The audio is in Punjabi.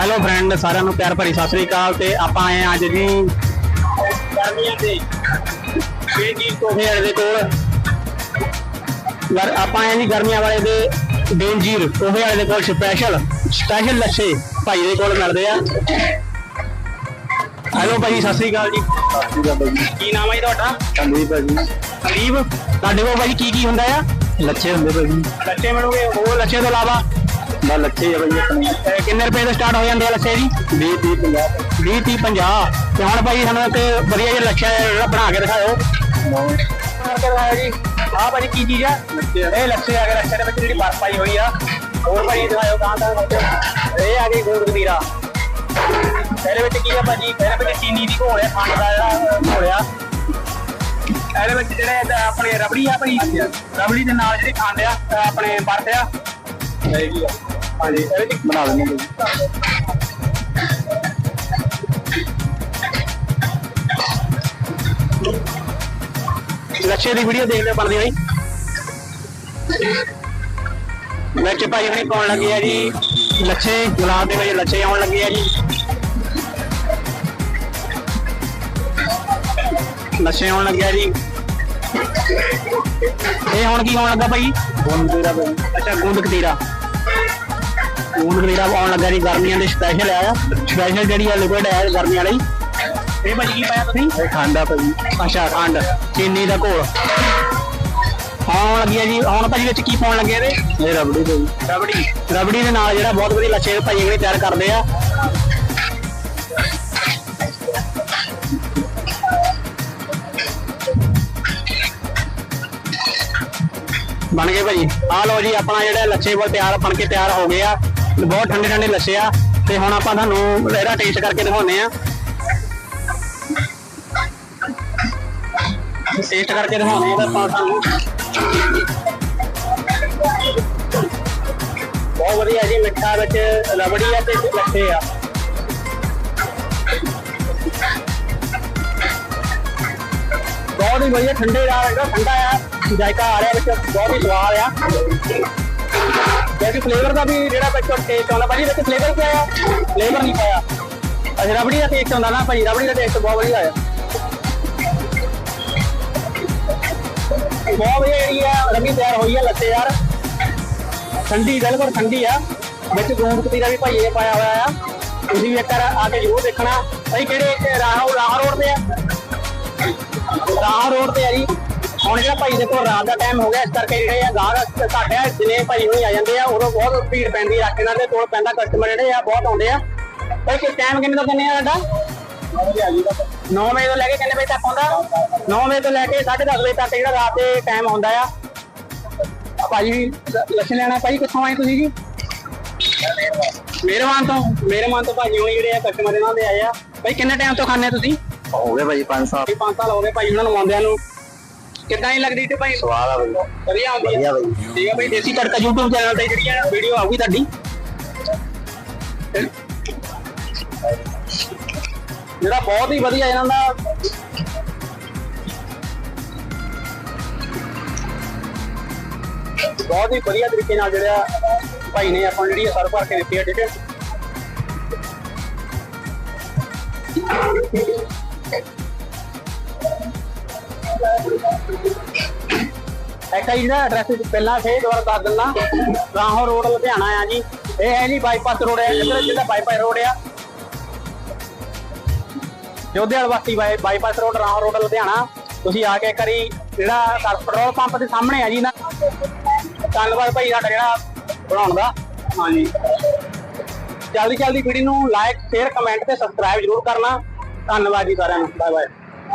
ਹੈਲੋ ਫਰੈਂਡ ਸਾਰਿਆਂ ਨੂੰ ਪਿਆਰ ਭਰੀ ਸਤਿ ਸ੍ਰੀ ਅਕਾਲ ਤੇ ਆਪਾਂ ਆਏ ਅੱਜ ਜੀ ਗਰਮੀਆਂ ਦੇ ਇਹ ਜੀ ਕੋਹੇ ਵਾਲੇ ਦੇ ਕੋਲ? ਗਰ ਆਪਾਂ ਆਏ ਜੀ ਗਰਮੀਆਂ ਵਾਲੇ ਦੇ ਡੇਂਜਰ ਕੋਹੇ ਵਾਲੇ ਦੇ ਕੋਲ ਸਪੈਸ਼ਲ ਸਪੈਸ਼ਲ ਲੱਛੇ ਭਾਈ ਦੇ ਕੋਲ ਮਿਲਦੇ ਆ। ਹੈਲੋ ਭਾਈ ਸਤਿ ਸ੍ਰੀ ਅਕਾਲ ਜੀ। ਕੀ ਨਾਮ ਹੈ ਜੀ ਤੁਹਾਡਾ? ਸੰਦੀਪ ਭਾਜੀ ਸੰਦੀਪ ਤੁਹਾਡੇ ਕੋਲ ਭਾਈ ਕੀ ਕੀ ਹੁੰਦਾ ਆ? ਲੱਛੇ ਹੁੰਦੇ ਭਾਜੀ ਲੱਛੇ ਮਿਲੂਗੇ ਹੋਰ ਲੱਛੇ ਤੋਂ ਇਲਾਵਾ? ਬਾ ਲੱਛੇ ਆ ਆਪਣੇ। ਅਹ ਕਿੰਨੇ ਰੁਪਏ ਤੋਂ ਸਟਾਰਟ ਹੋ ਜਾਂਦੇ ਆ ਲੱਛੇ ਜੀ 20 30 50 20 30 50 ਤੇ ਹੁਣ ਭਾਈ ਸਾਨੂੰ ਤੇ ਵਧੀਆ ਜਿਹਾ ਲੱਛਾ ਜਿਹੜਾ ਬਣਾ ਕੇ ਦਿਖਾਓ। ਬਣਾ ਕੇ ਦਿਖਾਓ ਜੀ। ਆਹ ਭਾਜੀ ਕੀ ਚੀਜ਼ ਆ? ਇਹ ਲੱਛੇ ਆ ਗਏ ਲੱਛੇ ਦੇ ਵਿੱਚ ਜਿਹੜੀ ਬਰਫ ਪਾਈ ਹੋਈ ਆ। ਹੋਰ ਭਾਜੀ ਦਿਖਾਓ ਕਹਾਂ ਤਾਂ ਇਹ ਆ ਗਈ ਗੋਲ ਗਦੀਰਾ ਇਹਦੇ ਵਿੱਚ ਕੀ ਆ ਭਾਜੀ? ਇਹਦੇ ਵਿੱਚ ਚੀਨੀ ਦੀ ਘੋਲ ਆ ਖੰਡ ਦਾ ਜਿਹੜਾ ਘੋਲ ਆ। ਇਹਦੇ ਵਿੱਚ ਜਿਹੜੇ ਆਪਣੇ ਰਬੜੀ ਆ ਭਾਈ ਰਬੜੀ ਦੇ ਨਾਲ ਜਿਹੜੀ ਖੰਡ ਆ ਆਪਣੇ ਬਰਫ ਆ। ਹੈਗੀ ਆ। ਹਾਂਜੀ ਇਹਦੇ ਵਿੱਚ ਬਣਾ ਭਾਜੀ ਲੱਛੇ ਦੀ ਵੀਡੀਓ ਦੇਖਦੇ ਬਣਦੀ ਹੋਈ ਵਿੱਚ ਭਾਈ ਹੁਣੀ ਪਾਉਣ ਲੱਗੇ ਆ ਜੀ। ਲੱਛੇ ਗੁਲਾਬ ਦੇ ਵਿੱਚ ਲੱਛੇ ਆਉਣ ਲੱਗੇ ਆ ਜੀ। ਲੱਛੇ ਆਉਣ ਲੱਗੇ ਆ ਜੀ। ਇਹ ਹੁਣ ਕੀ ਆਉਣ ਲੱਗਾ ਭਾਈ? ਬੋਨ ਤੇਰਾ ਭਾਜੀ ਅੱਛਾ ਗੁੰਦ ਕਤੀਰਾ। ਗੁੰਦ ਕਤੀਰਾ ਆਉਣ ਲੱਗਾ ਜੀ ਗਰਮੀਆਂ ਦੇ ਸਪੈਸ਼ਲ ਆ। ਸਪੈਸ਼ਲ ਜਿਹੜੀ ਆ ਲਿਕੁਇਡ ਹੈ ਗਰਮੀਆਂ ਲਈ। ਇਹ ਭਾਜੀ ਕੀ ਪਾਇਆ ਤੁਸੀਂ? ਇਹ ਖਾਂਡਾ ਭਾਜੀ। ਅੱਛਾ ਖੰਡ। ਚੀਨੀ ਦਾ ਘੋਲ। ਆਉਣ ਲੱਗੀ ਹੈ ਜੀ ਹੁਣ ਭਾਜੀ ਵਿੱਚ ਕੀ ਪਾਉਣ ਲੱਗੇ ਇਹਦੇ? ਇਹ ਰਬੜੀ ਭਾਜੀ। ਰਬੜੀ। ਰਬੜੀ ਦੇ ਨਾਲ ਜਿਹੜਾ ਬਹੁਤ ਵਧੀਆ ਲੱਛੇ ਭਾਈ ਜਿਹੜੇ ਤਿਆਰ ਕਰਦੇ ਆ। ਬਣ ਗਏ ਭਾਜੀ। ਆ ਲਓ ਜੀ ਆਪਣਾ ਜਿਹੜਾ ਲੱਛੇ ਬਲ ਤਿਆਰ ਬਣ ਕੇ ਤਿਆਰ ਹੋ ਗਏ ਆ। ਬਹੁਤ ਠੰਡੇ ਠੰਡੇ ਲੱਛੇ ਆ ਤੇ ਹੁਣ ਆਪਾਂ ਤੁਹਾਨੂੰ ਇਹਦਾ ਟੇਸਟ ਕਰਕੇ ਦਿਖਾਉਂਦੇ ਆ। ਟੇਸਟ ਕਰਕੇ ਦਿਖਾਉਂਦੇ ਆ ਤਾਂ ਆਪਾਂ ਤੁਹਾਨੂੰ ਬਹੁਤ ਵਧੀਆ ਜੀ, ਮਿੱਠਾ ਵਿੱਚ ਰਬੜੀ ਆ ਤੇ ਲੱਛੇ ਆ। ਬਹੁਤ ਹੀ ਵਧੀਆ, ਠੰਡੇ ਦਾ ਹੈਗਾ ਠੰਡਾ ਆ, ਜਾਇਕਾ ਆ ਰਿਹਾ ਵਿੱਚ, ਬਹੁਤ ਹੀ ਸਵਾਦ ਆ। ਕਿਉਂਕਿ ਫਲੇਵਰ ਦਾ ਵੀ ਜਿਹੜਾ ਵਿੱਚ ਟੇਸਟ ਆਉਂਦਾ, ਭਾਜੀ ਵਿੱਚ ਫਲੇਵਰ ਕੀ ਆਇਆ? ਫਲੇਵਰ ਨਹੀਂ ਪਾਇਆ। ਅੱਛਾ ਰਬੜੀ ਦਾ ਟੇਸਟ ਆਉਂਦਾ ਨਾ, ਭਾਜੀ ਰਬੜੀ ਦਾ ਟੇਸਟ ਬਹੁਤ ਵਧੀਆ ਆਇਆ। ਬਹੁਤ ਵਧੀਆ ਜਿਹੜੀ ਆ ਰਬੜੀ ਤਿਆਰ ਹੋਈ ਆ ਲੱਤੇ ਯਾਰ। ਠੰਡੀ, ਬਿਲਕੁਲ ਠੰਡੀ ਆ। ਵਿੱਚ ਗੂੰਦ ਕਤੀਰਾ ਵੀ ਭਾਈ ਇਹ ਪਾਇਆ ਹੋਇਆ ਆ। ਤੁਸੀਂ ਵੀ ਇੱਕ ਵਾਰ ਆ ਕੇ ਜ਼ਰੂਰ ਦੇਖਣਾ। ਭਾਈ ਕਿਹੜੇ ਇੱਥੇ ਰਾਹ ਰਾਹ ਰੋਡ ਤੇ ਆ? ਰਾਹ ਰੋਡ ਤੇ ਆ ਜੀ। ਹੁਣ ਜਿਹੜਾ ਭਾਈ ਦੇ ਕੋਲ ਰਾਤ ਦਾ ਟਾਈਮ ਹੋ ਗਿਆ ਇਸ ਕਰਕੇ ਜਿਹੜੇ ਆ ਗਾਹਕ ਆ ਜਿਨੇ ਭਾਈ ਹੋਈ ਆ ਜਾਂਦੇ ਆ ਉਦੋਂ ਬਹੁਤ ਭੀੜ ਪੈਂਦੀ ਆ ਇਹਨਾਂ ਦੇ ਕੋਲ ਪੈਂਦਾ ਕਸਟਮਰ ਜਿਹੜੇ ਆ ਬਹੁਤ ਆਉਂਦੇ ਆ। ਭਾਈ ਕਿ ਟਾਈਮ ਕਿੰਨੇ ਤੋਂ ਕਿੰਨੇ ਆ ਤੁਹਾਡਾ 9 ਵਜੇ ਤੋਂ ਲੈ ਕੇ ਕਿੰਨੇ ਵਜੇ ਤੱਕ ਆਉਂਦਾ? 9 ਵਜੇ ਤੋਂ ਲੈ ਕੇ 10:30 ਵਜੇ ਤੱਕ ਜਿਹੜਾ ਰਾਤ ਦੇ ਟਾਈਮ ਆਉਂਦਾ ਆ। ਆ ਭਾਜੀ ਲੱਛਣ ਲੈਣਾ ਭਾਈ ਕਿੱਥੋਂ ਆਏ ਤੁਸੀਂ ਜੀ? ਮਿਹਰਬਾਨ ਤੋਂ ਮਿਹਰਬਾਨ ਤੋਂ ਭਾਜੀ ਹੋਣੀ ਜਿਹੜੇ ਆ ਕਸਟਮਰ ਇਹਨਾਂ ਦੇ ਆਏ ਆ। ਭਾਈ ਕਿੰਨੇ ਟਾਈਮ ਤੋਂ ਖਾਂਦੇ ਤੁਸੀਂ? ਹੋ ਗਏ ਭਾਜੀ 5 ਸਾਲ। ਵੀ 5 ਸਾਲ ਹੋ ਗਏ ਭਾਈ ਉਹਨਾਂ ਨੂੰ ਆਉਂਦਿਆਂ ਨੂੰ। ਕਿੱਦਾਂ ਹੀ ਲੱਗਦੀ ਤੇ ਭਾਈ? ਸਵਾਦ ਆ ਭਾਜੀ ਵਧੀਆ ਆਉਂਦੀ ਭਾਜੀ ਠੀਕ ਹੈ ਭਾਈ ਦੇਸੀ ਤੜਕਾ YouTube ਚੈਨਲ ਤੇ ਜਿਹੜੀਆਂ ਵੀਡੀਓ ਆਊਗੀ ਤੁਹਾਡੀ। ਜਿਹੜਾ ਬਹੁਤ ਹੀ ਵਧੀਆ ਇਹਨਾਂ ਦਾ। ਬਹੁਤ ਹੀ ਵਧੀਆ ਤਰੀਕੇ ਨਾਲ ਜਿਹੜਾ ਭਾਈ ਨੇ ਆਪਾਂ ਜਿਹੜੀ ਸਰਵ ਕਰਕੇ ਦਿੱਤੀ ਹੈ ਠੀਕ ਹੈ ਐਕਾ ਜੀ ਐਡਰੈਸ ਪਹਿਲਾਂ ਫੇਰ ਦੁਬਾਰਾ ਦੱਸ ਦਿੰਦਾ। ਰਾਹੋਂ ਰੋਡ ਲੁਧਿਆਣਾ ਆ ਜੀ। ਇਹ ਹੈ ਜੀ ਬਾਈਪਾਸ ਰੋਡ ਹੈ ਇੱਧਰ ਜਿਹੜਾ ਬਾਈਪਾਸ ਰੋਡ ਆ? ਜੋਧੇਵਾਲ ਵਾਸੀ bypass road Rahon road Ludhiana. ਤੁਸੀਂ ਆ ਕੇ ਕਰੀ ਜਿਹੜਾ ਕਰ- ਪੈਟਰੋਲ ਪੰਪ ਦੇ ਸਾਹਮਣੇ ਆ ਜੀ ਨਾ, ਧੰਨਵਾਦ ਭਾਈ ਸਾਡਾ ਜਿਹੜਾ ਬਣਾਉਣ ਦਾ। ਹਾਂਜੀ। ਜਲਦੀ ਜਲਦੀ ਵੀਡੀਓ ਨੂੰ ਲਾਈਕ ਸ਼ੇਅਰ ਕਮੈਂਟ ਤੇ ਸਬਸਕ੍ਰਾਈਬ ਜ਼ਰੂਰ ਕਰਨਾ। ਧੰਨਵਾਦ ਜੀ ਸਾਰਿਆਂ ਨੂੰ। Bye bye